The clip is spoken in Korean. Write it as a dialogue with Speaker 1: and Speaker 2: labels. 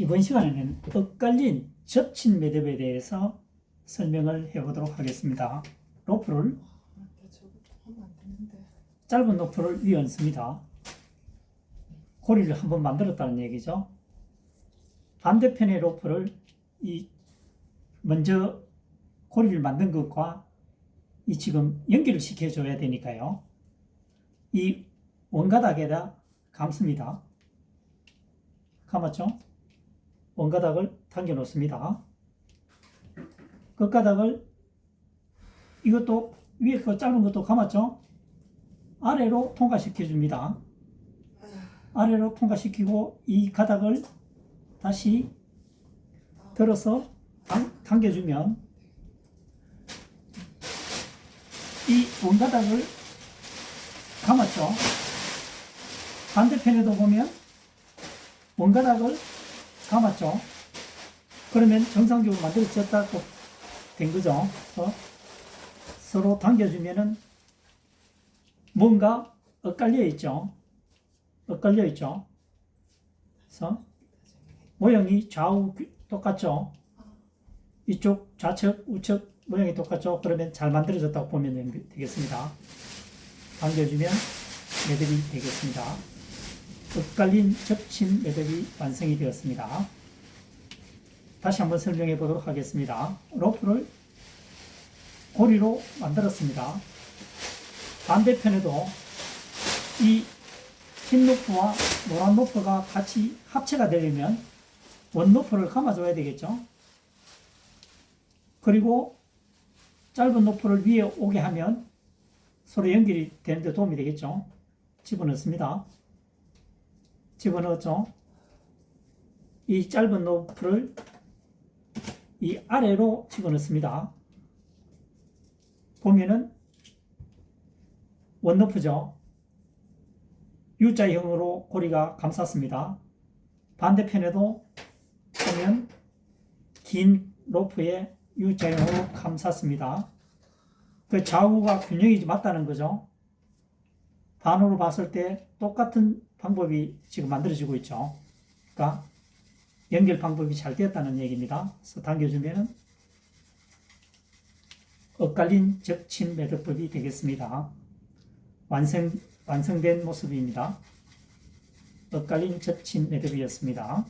Speaker 1: 이번 시간에는 엇갈린 접친 매듭에 대해서 설명을 해보도록 하겠습니다. 로프를. 짧은 로프를 위에 얹습니다. 고리를 한번 만들었다는 얘기죠. 반대편의 로프를 이 먼저 고리를 만든 것과 이 지금 연결을 시켜줘야 되니까요. 이 원가닥에다 감습니다. 감았죠? 원가닥을 당겨 놓습니다. 끝가닥을 이것도 위에 그 짧은 것도 감았죠? 아래로 통과시켜 줍니다. 아래로 통과시키고 이 가닥을 다시 들어서 당, 당겨주면 이 원가닥을 감았죠. 반대편에도 보면 원가닥을 감았죠. 그러면 정상적으로 만들어졌다고 된 거죠. 그래서 서로 당겨주면은 뭔가 엇갈려 있죠. 엇갈려 있죠. 그래서 모양이 좌우 똑같죠. 이쪽 좌측, 우측 모양이 똑같죠. 그러면 잘 만들어졌다고 보면 되겠습니다. 당겨주면 매듭이 되겠습니다. 엇갈린 접친 매듭이 완성이 되었습니다. 다시 한번 설명해 보도록 하겠습니다. 로프를 고리로 만들었습니다. 반대편에도 이 흰 로프와 노란 로프가 같이 합체가 되려면 원 로프를 감아줘야 되겠죠. 그리고 짧은 로프를 위에 오게 하면 서로 연결이 되는데 도움이 되겠죠. 집어넣습니다. 집어넣었죠. 이 짧은 로프를 이 아래로 집어넣습니다. 보면은 원로프죠. U자형으로 고리가 감쌌습니다. 반대편에도 보면 긴 로프에 U자형으로 감쌌습니다. 그 좌우가 균형이 맞다는 거죠. 반으로 봤을 때 똑같은 방법이 지금 만들어지고 있죠. 그러니까 연결 방법이 잘 되었다는 얘기입니다. 그래서 당겨주면은 엇갈린 접친 매듭법이 되겠습니다. 완성, 완성된 모습입니다. 엇갈린 접친 매듭이었습니다.